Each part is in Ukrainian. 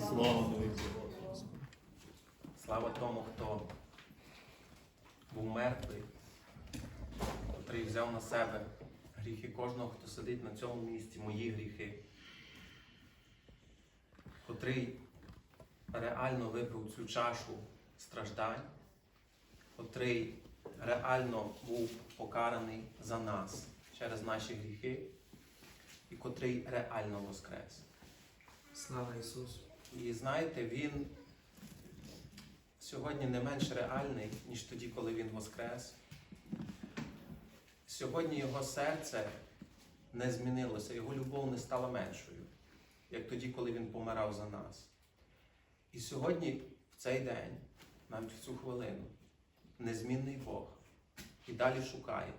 Слава. Слава тому, хто був мертвий, котрий взяв на себе гріхи кожного, хто сидить на цьому місці, мої гріхи, котрий реально випив цю чашу страждань, котрий реально був покараний за нас через наші гріхи, і котрий реально воскрес. Слава Ісусу! І знаєте, він сьогодні не менш реальний, ніж тоді, коли він воскрес. Сьогодні його серце не змінилося, його любов не стала меншою, як тоді, коли він помирав за нас. І сьогодні, в цей день, навіть в цю хвилину, незмінний Бог і далі шукає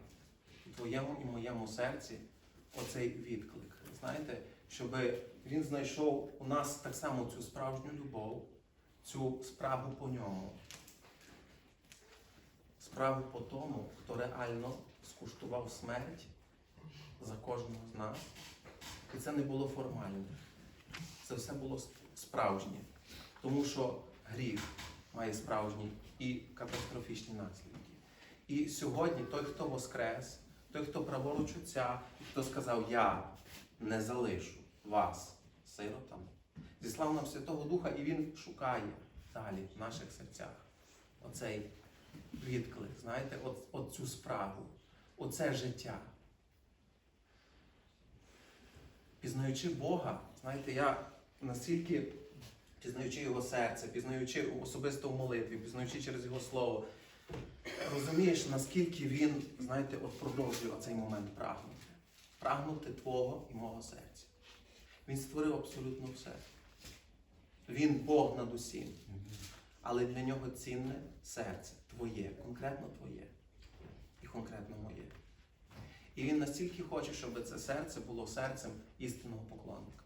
у твоєму і моєму серці оцей відклик. Знаєте, щоб він знайшов у нас так само цю справжню любов, цю справу по ньому. Справу по тому, хто реально скуштував смерть за кожного з нас. І це не було формальне. Це все було справжнє. Тому що гріх має справжні і катастрофічні наслідки. І сьогодні той, хто воскрес, той, хто праворуч Отця, хто сказав, я не залишу вас сиротами, зіслав нам Святого Духа, і Він шукає далі в наших серцях оцей відклик, знаєте, от, от цю справу, оце життя. Пізнаючи Бога, знаєте, я настільки пізнаючи Його серце, пізнаючи особисто в молитві, пізнаючи через Його Слово, розумієш, наскільки Він, знаєте, от продовжує цей момент прагнути. Прагнути Твого і мого серця. Він створив абсолютно все. Він Бог над усім. Але для нього цінне серце твоє, конкретно твоє і конкретно моє. І він настільки хоче, щоб це серце було серцем істинного поклонника.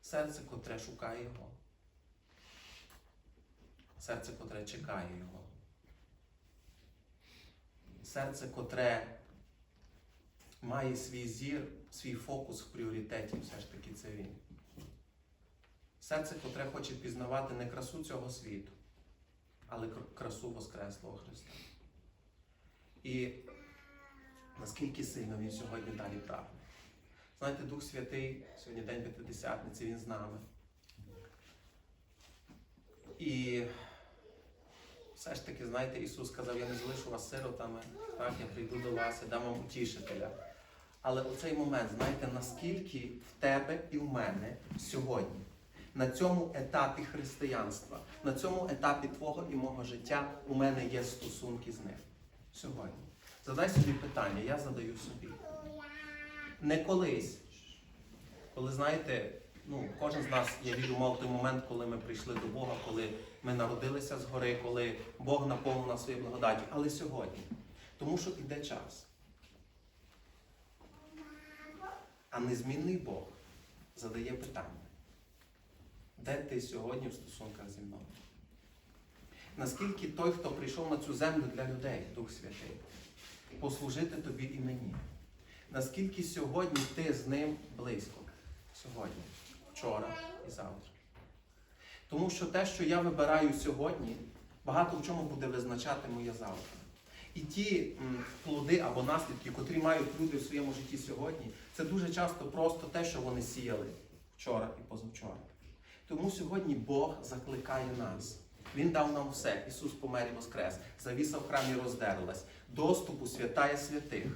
Серце, котре шукає його. Серце, котре чекає його. Серце, котре має свій зір, свій фокус в пріоритеті, все ж таки це він. Серце, котре хоче пізнавати не красу цього світу, але красу Воскреслого Христа. І наскільки сильно він сьогодні далі прагне. Знаєте, Дух Святий, сьогодні День П'ятидесятниці, Він з нами. І все ж таки, знаєте, Ісус сказав, я не залишу вас сиротами, так, я прийду до вас і дам вам утішителя. Але у цей момент, знаєте, наскільки в тебе і в мене сьогодні, на цьому етапі християнства, на цьому етапі твого і мого життя у мене є стосунки з ним. Сьогодні. Задай собі питання, я задаю собі. Не колись, коли знаєте, ну, кожен з нас, я вірю, мав той момент, коли ми прийшли до Бога, коли ми народилися згори, коли Бог наповнив нас своєю благодаті, але сьогодні. Тому що іде час. А незмінний Бог задає питання. Де ти сьогодні в стосунках зі мною? Наскільки той, хто прийшов на цю землю для людей, Дух Святий, послужити тобі і мені? Наскільки сьогодні ти з ним близько? Сьогодні, вчора і завтра. Тому що те, що я вибираю сьогодні, багато в чому буде визначати моє завтра. І ті плоди або наслідки, котрі мають люди в своєму житті сьогодні, це дуже часто просто те, що вони сіяли вчора і позавчора. Тому сьогодні Бог закликає нас. Він дав нам все. Ісус помер і воскрес. Завіса в храмі роздерлась. Доступ у святая святих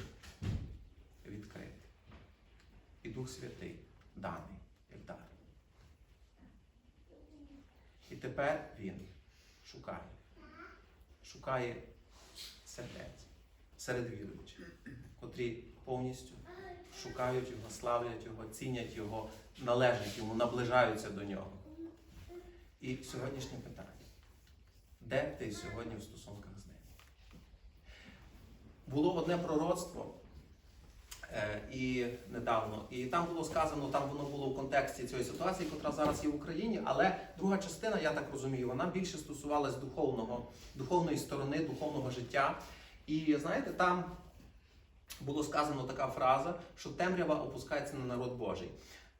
відкритий. І Дух Святий даний, як дар. І тепер Він шукає. Шукає сердець серед віруючих, котрі повністю шукають його, славлять його, цінять його, належать йому, наближаються до нього. І сьогоднішнє питання. Де ти сьогодні в стосунках з ним? Було одне пророцтво і недавно, і там було сказано, там воно було в контексті цієї ситуації, яка зараз є в Україні, але друга частина, я так розумію, вона більше стосувалась духовного, духовної сторони, духовного життя. І знаєте, там було сказано така фраза, що темрява опускається на народ Божий.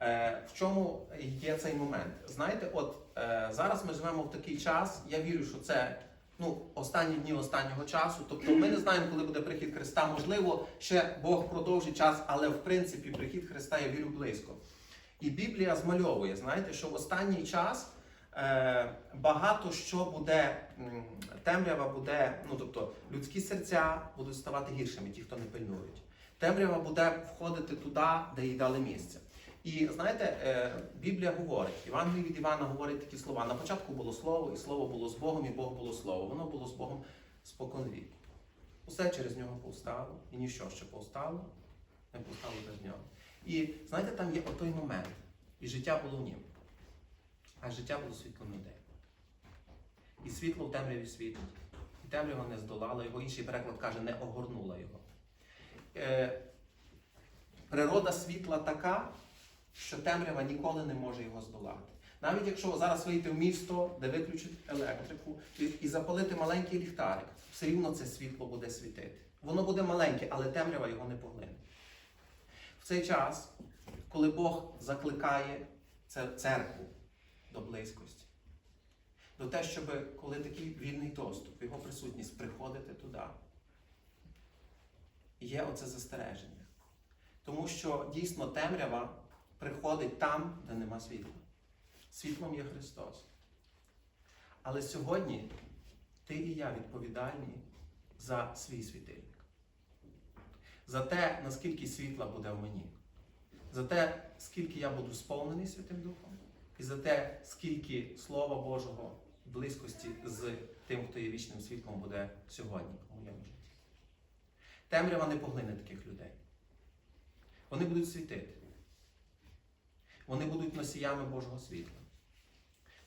Е, в чому є цей момент? Знаєте, от е, зараз ми живемо в такий час. Я вірю, що це ну, останні дні останнього часу. Тобто ми не знаємо, коли буде прихід Христа. Можливо, ще Бог продовжить час, але в принципі прихід Христа я вірю близько. І Біблія змальовує, знаєте, що в останній час е, багато що буде, темрява буде, ну тобто людські серця будуть ставати гіршими, ті, хто не пильнують. Темрява буде входити туди, де їй дали місце. І знаєте, е, Біблія говорить, Євангелій від Івана говорить такі слова. На початку було слово, і слово було з Богом, і Бог було слово. Воно було з Богом споконвіку. Усе через нього повстало, і ніщо що повстало, не повстало без нього. І знаєте, там є отой момент, і життя було в нім, а життя було світлом людей. І світло в темряві світить, і темрява не здолала його. Інший переклад каже, не огорнула його. Е, природа світла така, що темрява ніколи не може його здолати. Навіть якщо зараз вийти в місто, де виключать електрику, і запалити маленький ліхтарик, все рівно це світло буде світити. Воно буде маленьке, але темрява його не поглине. В цей час, коли Бог закликає церкву до близькості, до те, щоб коли такий вільний доступ, його присутність приходити туди, є оце застереження. Тому що дійсно темрява приходить там, де нема світла. Світлом є Христос. Але сьогодні ти і я відповідальні за свій світильник. За те, наскільки світла буде в мені. За те, скільки я буду сповнений Святим Духом, і за те, скільки Слова Божого близькості з тим, хто є вічним світлом, буде сьогодні у моєму житті. Темрява не поглине таких людей. Вони будуть світити. Вони будуть носіями Божого світла.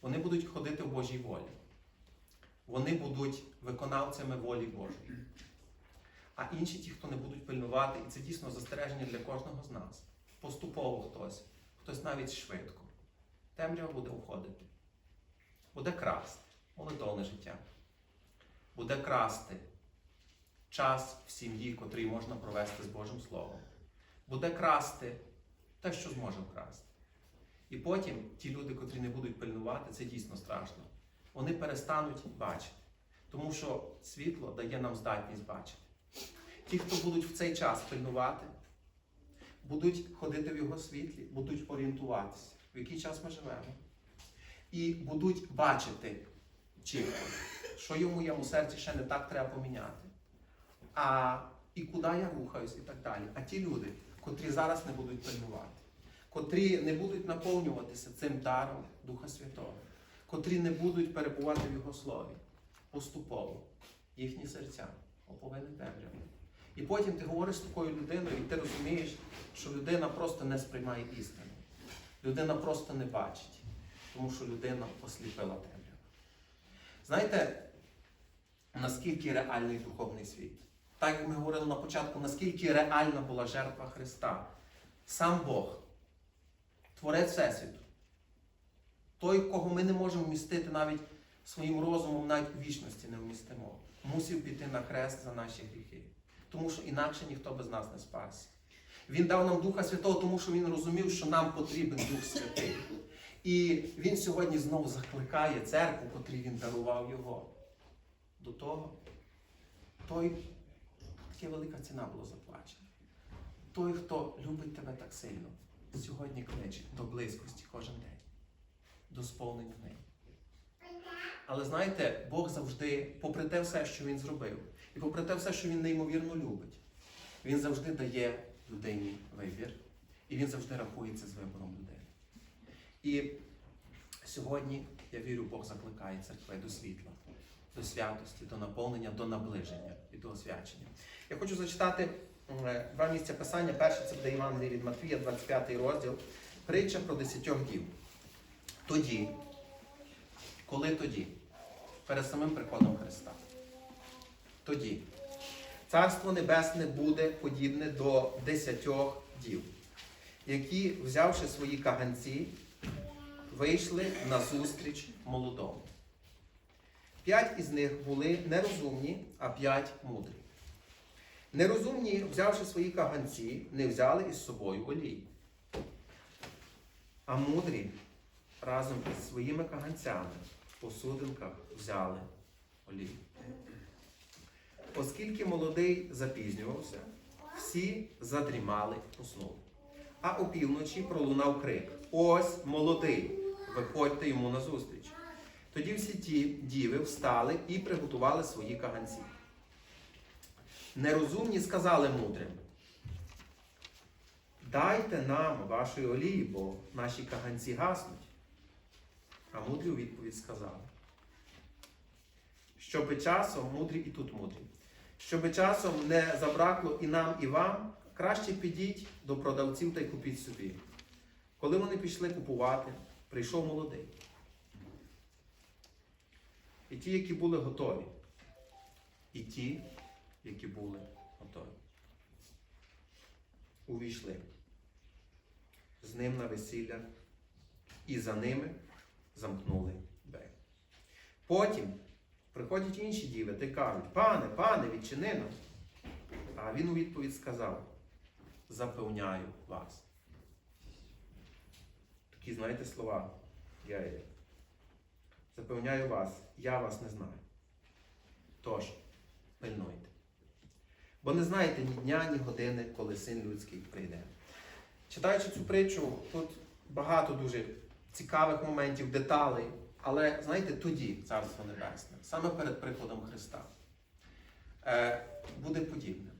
Вони будуть ходити в Божій волі. Вони будуть виконавцями волі Божої. А інші ті, хто не будуть пильнувати, і це дійсно застереження для кожного з нас. Поступово хтось, хтось навіть швидко. Темрява буде уходити. Буде красти молитовне життя. Буде красти час в сім'ї, котрий можна провести з Божим Словом. Буде красти те, що зможе вкрасти. І потім ті люди, котрі не будуть пильнувати, це дійсно страшно. Вони перестануть бачити. Тому що світло дає нам здатність бачити. Ті, хто будуть в цей час пильнувати, будуть ходити в його світлі, будуть орієнтуватися, в який час ми живемо. І будуть бачити чітко, що йому моєму серці ще не так треба поміняти. А і куди я рухаюсь, і так далі. А ті люди, котрі зараз не будуть пильнувати, котрі не будуть наповнюватися цим даром Духа Святого, котрі не будуть перебувати в Його слові поступово, їхні серця оповинні темряви. І потім ти говориш з такою людиною, і ти розумієш, що людина просто не сприймає істину. Людина просто не бачить, тому що людина осліпила темряву. Знаєте, наскільки реальний духовний світ? Так як ми говорили на початку, наскільки реальна була жертва Христа. Сам Бог, Творець Всесвіту, той, кого ми не можемо вмістити навіть своїм розумом, навіть в вічності не вмістимо, мусив піти на хрест за наші гріхи. Тому що інакше ніхто без нас не спасся. Він дав нам Духа Святого, тому що він розумів, що нам потрібен Дух Святий. І він сьогодні знову закликає церкву, котрій він дарував його. До того, той, така велика ціна була заплачена. Той, хто любить тебе так сильно, сьогодні кличе до близькості кожен день, до сповнення в неї. Але знаєте, Бог завжди, попри те все, що він зробив, і попри те все, що він неймовірно любить, він завжди дає людині вибір, і він завжди рахується з вибором людини. І сьогодні, я вірю, Бог закликає церкви до світла, до святості, до наповнення, до наближення і до освячення. Я хочу зачитати два місця писання. Перше це буде Євангеліє від Матвія, 25 розділ, притча про десятьох дів. Тоді, коли тоді? Перед самим приходом Христа. Тоді. Царство Небесне буде подібне до десятьох дів, які, взявши свої каганці, вийшли на зустріч молодому. П'ять із них були нерозумні, а п'ять мудрі. Нерозумні, взявши свої каганці, не взяли із собою олії. А мудрі разом із своїми каганцями в посудинках взяли олію. Оскільки молодий запізнювався, всі задрімали, поснули. А опівночі пролунав крик: Ось молодий! Виходьте йому назустріч. Тоді всі ті діви встали і приготували свої каганці. Нерозумні сказали мудрим. Дайте нам вашої олії, бо наші каганці гаснуть. А мудрі у відповідь сказали. Щоби часом, мудрі і тут мудрі, щоби часом не забракло і нам, і вам, краще підіть до продавців та й купіть собі. Коли вони пішли купувати, прийшов молодий. І ті, які були готові, і ті, які були готові, увійшли з ним на весілля, і за ними замкнули двері. Потім приходять інші діви та кажуть, пане, пане, відчини нам. А він у відповідь сказав: запевняю вас. Такі, знаєте, слова. Я. Запевняю вас, я вас не знаю. Тож, пильнуйте. Бо не знаєте ні дня, ні години, коли син людський прийде. Читаючи цю притчу, тут багато дуже цікавих моментів, деталей. Але знаєте, тоді Царство Небесне, саме перед приходом Христа, е, буде подібне.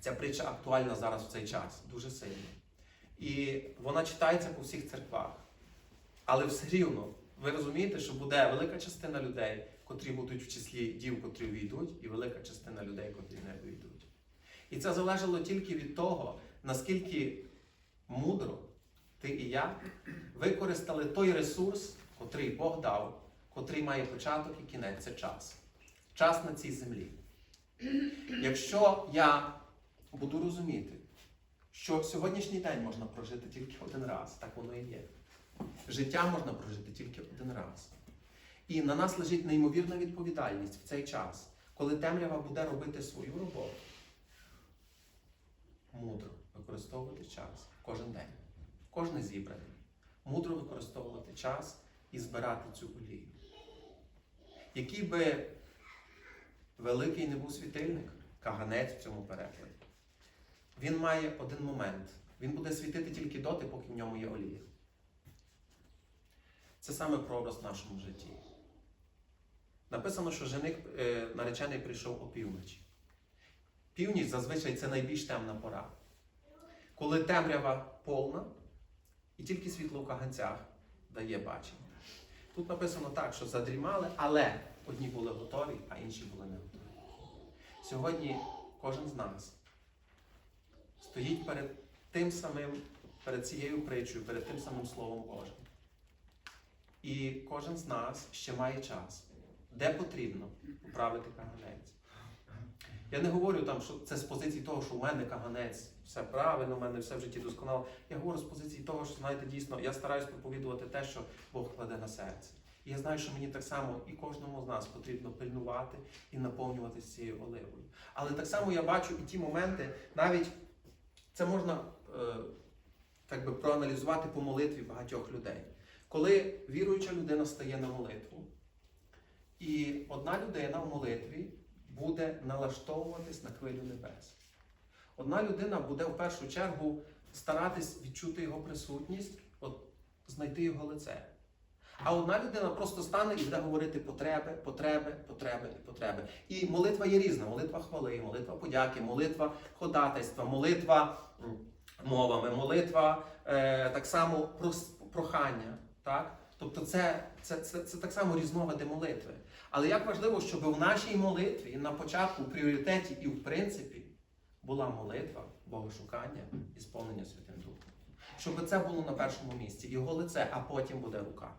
Ця притча актуальна зараз в цей час, дуже сильно. І вона читається по всіх церквах. Але все рівно, ви розумієте, що буде велика частина людей, котрі будуть в числі дів, котрі війдуть, і велика частина людей, котрі не війдуть. І це залежало тільки від того, наскільки мудро ти і я використали той ресурс, котрий Бог дав, котрий має початок і кінець це час. Час на цій землі. Якщо я буду розуміти, що сьогоднішній день можна прожити тільки один раз, так воно і є. Життя можна прожити тільки один раз. І на нас лежить неймовірна відповідальність в цей час, коли темрява буде робити свою роботу. Мудро використовувати час кожен день, кожне зібрання. Мудро використовувати час і збирати цю олію. Який би великий не був світильник, каганець в цьому перекладі, він має один момент. Він буде світити тільки доти, поки в ньому є олія. Це саме прообраз в нашому житті. Написано, що жених е, наречений прийшов опівночі. Північ зазвичай це найбільш темна пора. Коли темрява повна, і тільки світло в каганцях дає бачення. Тут написано так, що задрімали, але одні були готові, а інші були не готові. Сьогодні кожен з нас стоїть перед тим самим, перед цією притчею, перед тим самим Словом Божим. І кожен з нас ще має час, де потрібно поправити каганець. Я не говорю там, що це з позиції того, що у мене каганець, все правильно, у мене все в житті досконало. Я говорю з позиції того, що знаєте, дійсно, я стараюсь проповідувати те, що Бог кладе на серце. І я знаю, що мені так само і кожному з нас потрібно пильнувати і наповнюватися цією оливою. Але так само я бачу і ті моменти, навіть це можна е, так би проаналізувати по молитві багатьох людей. Коли віруюча людина стає на молитву, і одна людина в молитві буде налаштовуватись на хвилю небес. Одна людина буде в першу чергу старатись відчути його присутність, от, знайти його лице. А одна людина просто стане і буде говорити потреби, потреби, потреби і потреби. І молитва є різна: молитва хвали, молитва подяки, молитва ходатайства, молитва мовами, молитва е, так само прохання. Так? Тобто це, це, це, це так само різновиди молитви. Але як важливо, щоб в нашій молитві на початку, в пріоритеті і в принципі була молитва, богошукання і сповнення Святим Духом. Щоб це було на першому місці, його лице, а потім буде рука.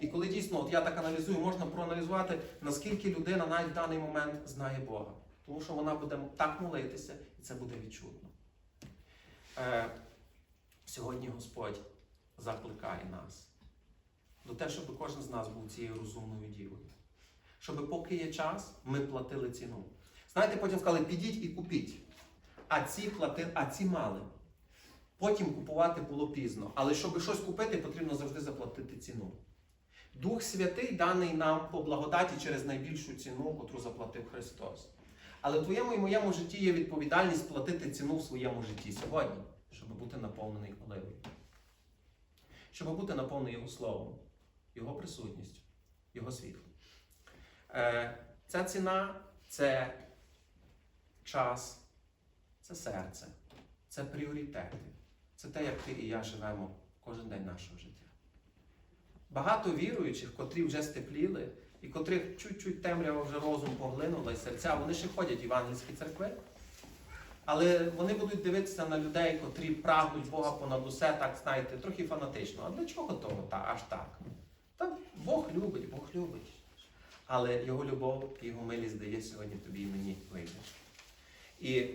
І коли дійсно, от я так аналізую, можна проаналізувати, наскільки людина навіть в даний момент знає Бога. Тому що вона буде так молитися, і це буде відчутно. Е, сьогодні Господь закликає нас до те, щоб кожен з нас був цією розумною дівою. Щоб поки є час, ми платили ціну. Знаєте, потім сказали, підіть і купіть. А ці платили, а ці мали. Потім купувати було пізно. Але щоб щось купити, потрібно завжди заплатити ціну. Дух Святий даний нам по благодаті через найбільшу ціну, котру заплатив Христос. Але в твоєму і моєму житті є відповідальність платити ціну в своєму житті сьогодні, щоб бути наповнений оливою. Щоб бути наповнений Його Словом, Його присутністю, Його світлом. Е, ця ціна це час, це серце, це пріоритети. Це те, як ти і я живемо кожен день нашого життя. Багато віруючих, котрі вже степліли, і котрих чуть-чуть темрява вже розум поглинула і серця, вони ще ходять в євангельські церкви. Але вони будуть дивитися на людей, котрі прагнуть Бога понад усе, так знаєте, трохи фанатично. А для чого того та, аж так? Бог любить, Бог любить. Але Його любов і Його милість дає сьогодні тобі і мені вийти. І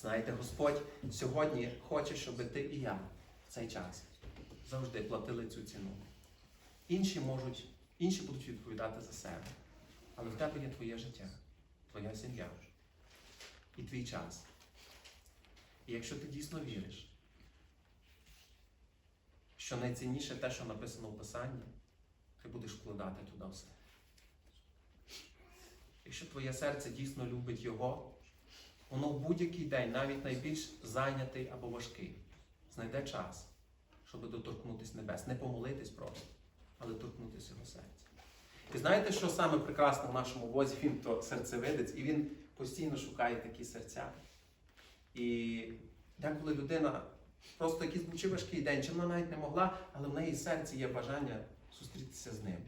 знаєте, Господь сьогодні хоче, щоб ти і я в цей час завжди платили цю ціну. Інші можуть, інші будуть відповідати за себе. Але в тебе є твоє життя, твоя сім'я і твій час. І якщо ти дійсно віриш, що найцінніше те, що написано в Писанні, ти будеш вкладати туди все. Якщо твоє серце дійсно любить Його, воно в будь-який день, навіть найбільш зайнятий або важкий, знайде час, щоб доторкнутися небес. Не помолитись просто, але торкнутися його серця. І знаєте, що саме прекрасне в нашому возі? Він то серцевидець, і він постійно шукає такі серця. І деколи людина просто якийсь був чи важкий день, чи вона навіть не могла, але в неї серці є бажання зустрітися з ним.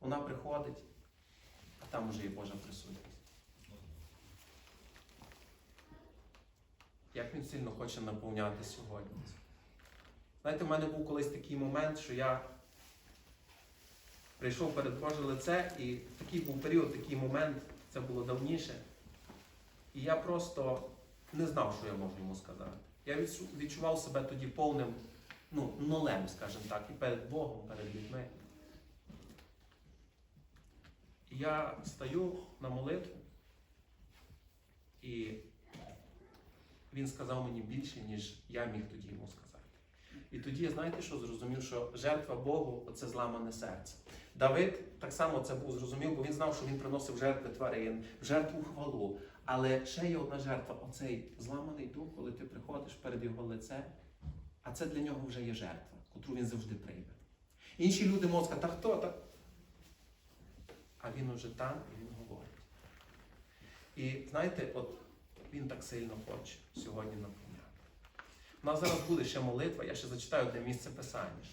Вона приходить, а там уже є Божа присутність. Як він сильно хоче наповняти сьогодні. Знаєте, в мене був колись такий момент, що я прийшов перед Боже лице, і такий був період, такий момент, це було давніше. І я просто не знав, що я можу йому сказати. Я відчував себе тоді повним ну, нолем, скажімо так, і перед Богом, перед людьми. Я стаю на молитву, і він сказав мені більше, ніж я міг тоді йому сказати. І тоді, знаєте, що зрозумів, що жертва Богу це зламане серце. Давид так само це був зрозумів, бо він знав, що він приносив жертви тварин, жертву хвалу. Але ще є одна жертва оцей зламаний дух, коли ти приходиш перед його лице, а це для нього вже є жертва, котру він завжди прийме. Інші люди сказати, та хто так? А він уже там і він говорить. І знаєте, от він так сильно хоче сьогодні наповняти. У нас зараз буде ще молитва, я ще зачитаю одне місце писання.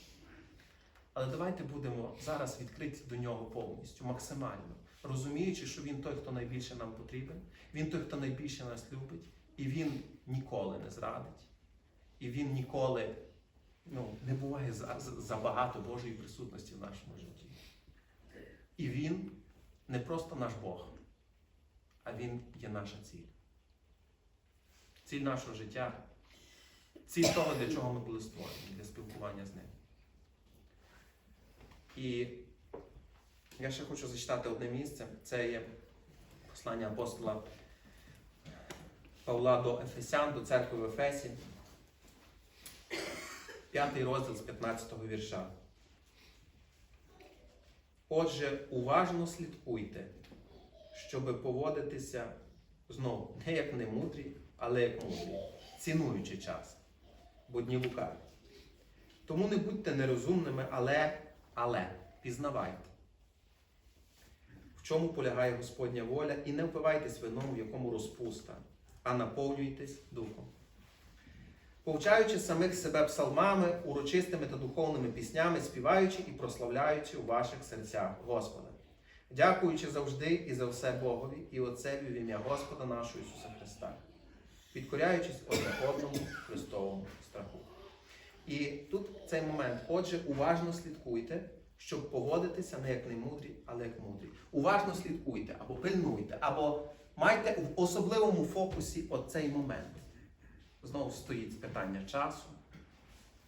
Але давайте будемо зараз відкриті до нього повністю, максимально, розуміючи, що він той, хто найбільше нам потрібен, він той, хто найбільше нас любить, і він ніколи не зрадить. І він ніколи ну, не буває за- за- забагато Божої присутності в нашому житті. І він не просто наш Бог, а він є наша ціль. Ціль нашого життя, ціль того, для чого ми були створені, для спілкування з ним. І я ще хочу зачитати одне місце. Це є послання апостола Павла до Ефесян, до церкви в Ефесі. П'ятий розділ з 15-го вірша. Отже, уважно слідкуйте, щоби поводитися знову не як немудрі, але як мудрі, цінуючи час, бо дні лукаві. Тому не будьте нерозумними, але, але пізнавайте, в чому полягає Господня воля, і не впивайтесь вином, в якому розпуста, а наповнюйтесь духом. Повчаючи самих себе псалмами, урочистими та духовними піснями, співаючи і прославляючи у ваших серцях Господа, дякуючи завжди і за все Богові і Отцеві в ім'я Господа нашого Ісуса Христа, підкоряючись одне одному Христовому страху. І тут цей момент. Отже, уважно слідкуйте, щоб поводитися не як немудрі, але як мудрі. Уважно слідкуйте або пильнуйте, або майте в особливому фокусі оцей момент. Знову стоїть питання часу,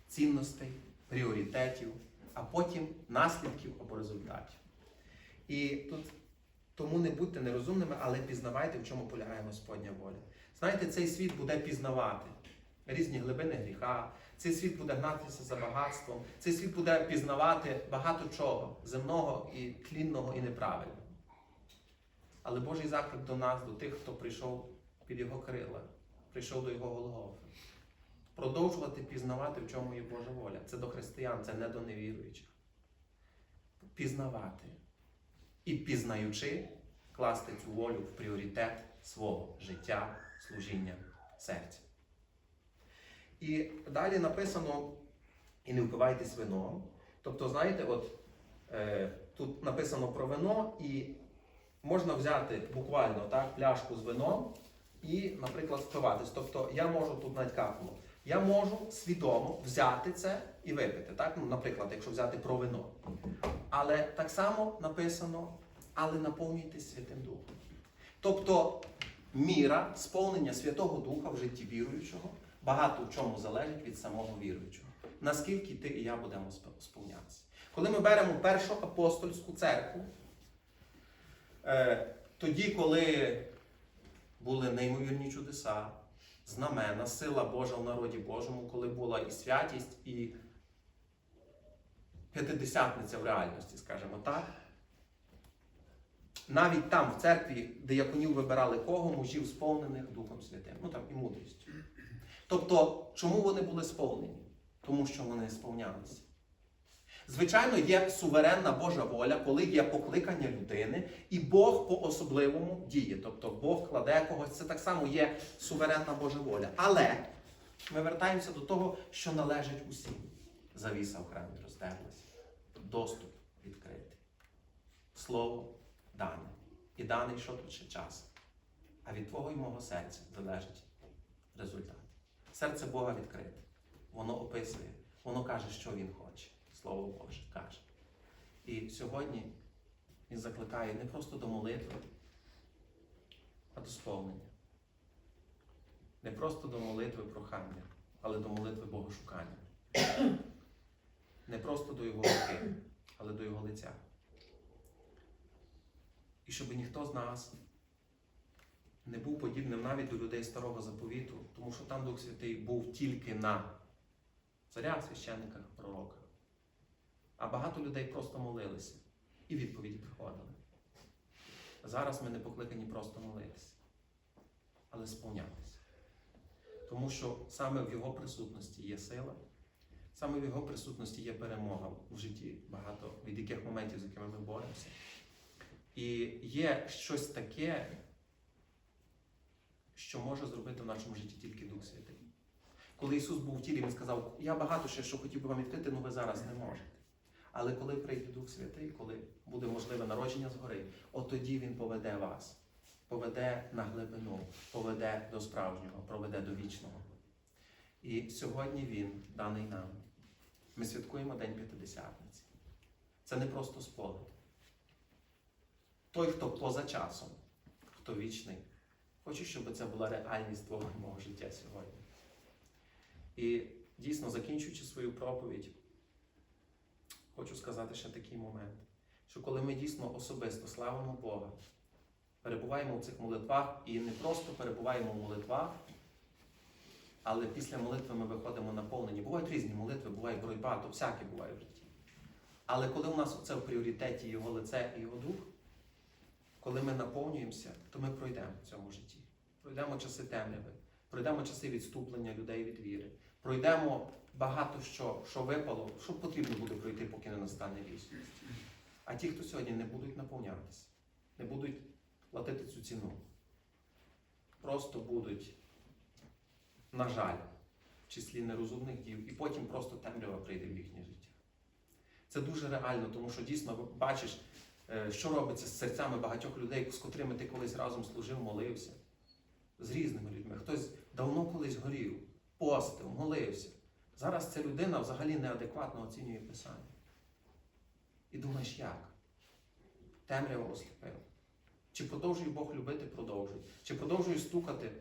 цінностей, пріоритетів, а потім наслідків або результатів. І тут тому не будьте нерозумними, але пізнавайте, в чому полягає Господня воля. Знаєте, цей світ буде пізнавати. різні глибини гріха. Цей світ буде гнатися за багатством, цей світ буде пізнавати багато чого земного і тлінного і неправильного. Але Божий заклик до нас, до тих, хто прийшов під його крила, прийшов до його Голгофи. Продовжувати пізнавати, в чому є Божа воля. Це до християн, це не до невіруючих. Пізнавати. І пізнаючи, класти цю волю в пріоритет свого життя, служіння, серця. І далі написано: і не впивайтесь вином. Тобто, знаєте, от е, тут написано про вино, і можна взяти буквально так, пляшку з вином і, наприклад, впиватись. Тобто я можу тут навіть капнуло. Я можу свідомо взяти це і випити. Так? Ну, наприклад, якщо взяти про вино. Але так само написано, але наповнюйтесь Святим Духом. Тобто міра сповнення Святого Духа в житті віруючого багато в чому залежить від самого віруючого. Наскільки ти і я будемо сповнятися. Коли ми беремо першу апостольську церкву, е, тоді, коли були неймовірні чудеса, знамена, сила Божа в народі Божому, коли була і святість, і п'ятидесятниця в реальності, скажімо так. Навіть там, в церкві, дияконів вибирали кого, мужів сповнених Духом Святим, ну там і мудрістю. Тобто, чому вони були сповнені? Тому що вони сповнялися. Звичайно, є суверенна Божа воля, коли є покликання людини, і Бог по-особливому діє. Тобто Бог кладе когось, це так само є суверенна Божа воля. Але ми вертаємося до того, що належить усім. Завіса в храмі роздерлася. Доступ відкритий. Слово дане. І даний що тут ще час. А від твого і мого серця залежить результат. Серце Бога відкрите. Воно описує, воно каже, що Він хоче. Слово Боже каже. І сьогодні Він закликає не просто до молитви, а до сповнення. Не просто до молитви прохання, але до молитви Богошукання. Не просто до Його руки, але до Його лиця. І щоб ніхто з нас не був подібним навіть до людей старого заповіту, тому що там Дух Святий був тільки на царях, священниках, пророках. А багато людей просто молилися і відповіді приходили. Зараз ми не покликані просто молитися, але сповнятися. Тому що саме в Його присутності є сила, саме в Його присутності є перемога в житті, багато від яких моментів, з якими ми боремося. І є щось таке, що може зробити в нашому житті тільки Дух Святий. Коли Ісус був в тілі, Він сказав, я багато ще що хотів би вам відкрити, але ви зараз не можете. Але коли прийде Дух Святий, коли буде можливе народження згори, от тоді Він поведе вас, поведе на глибину, поведе до справжнього, проведе до вічного. І сьогодні Він даний нам. Ми святкуємо День П'ятидесятниці. Це не просто спогад. Той, хто поза часом, хто вічний, хочу, щоб це була реальність твого мого життя сьогодні. І дійсно, закінчуючи свою проповідь, хочу сказати ще такий момент, що коли ми дійсно особисто славимо Бога, перебуваємо в цих молитвах і не просто перебуваємо в молитвах, але після молитви ми виходимо наповнені. Бувають різні молитви, буває боротьба, то всяке буває в житті. Але коли у нас це в пріоритеті Його лице і Його дух, коли ми наповнюємося, то ми пройдемо в цьому житті. Пройдемо часи темряви, пройдемо часи відступлення людей від віри, пройдемо багато що, що випало, що потрібно буде пройти, поки не настане вічність. А ті, хто сьогодні не будуть наповнятися, не будуть платити цю ціну, просто будуть, на жаль, в числі нерозумних дів, і потім просто темрява прийде в їхнє життя. Це дуже реально, тому що дійсно бачиш, е, що робиться з серцями багатьох людей, з котрими ти колись разом служив, молився. З різними людьми. Хтось давно колись горів, постив, молився. Зараз ця людина взагалі неадекватно оцінює Писання. І думаєш, як? Темрява осліпила. Чи продовжує Бог любити, продовжує. Чи продовжує стукати,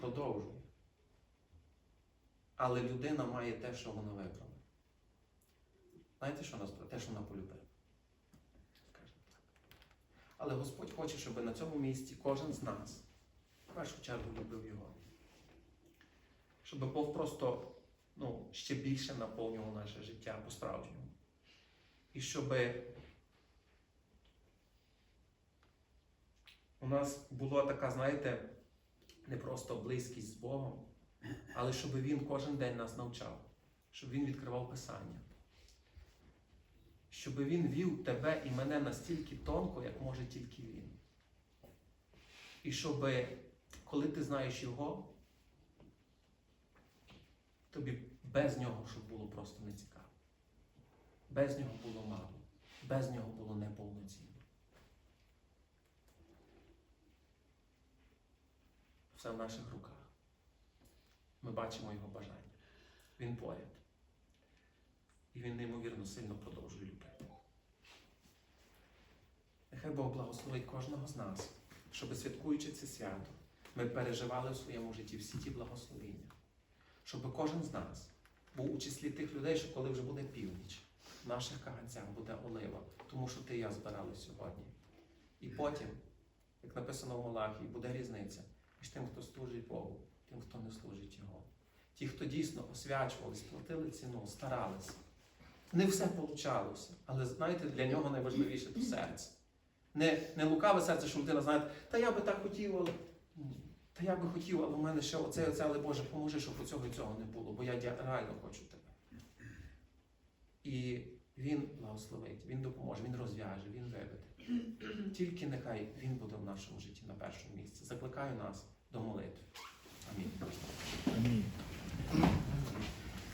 продовжує. Але людина має те, що вона вибрала. Знаєте, що нас те, що вона полюбила? Але Господь хоче, щоб на цьому місці кожен з нас в першу чергу любив його. щоб Бог просто ну, ще більше наповнював наше життя по-справжньому. І щоб у нас була така, знаєте, не просто близькість з Богом, але щоб Він кожен день нас навчав, щоб Він відкривав Писання. Щоб Він вів тебе і мене настільки тонко, як може тільки Він. І щоб, коли ти знаєш Його, тобі без нього, щоб було просто нецікаво. Без нього було мало, без нього було неповноцінно. Все в наших руках. Ми бачимо його бажання. Він поряд. І він неймовірно сильно продовжує любити. Нехай Бог благословить кожного з нас, щоб святкуючи це свято, ми переживали в своєму житті всі ті благословіння. Щоб кожен з нас був у числі тих людей, що коли вже буде північ, в наших каганцях буде олива, тому що ти і я збирали сьогодні. І потім, як написано в Малахії, буде різниця між тим, хто служить Богу, тим, хто не служить Його. Ті, хто дійсно освячувались, платили ціну, старалися. Не все получалося, але знаєте, для нього найважливіше то серце. Не, не лукаве серце, що людина знає, та я би так хотів, але. Та я би хотів, але в мене ще оце, оце, але Боже, поможи, щоб у цього і цього не було, бо я реально хочу тебе. І він благословить, він допоможе, він розв'яже, він виведе. Тільки нехай він буде в нашому житті на першому місці. Закликаю нас до молитви. Амінь. Амінь.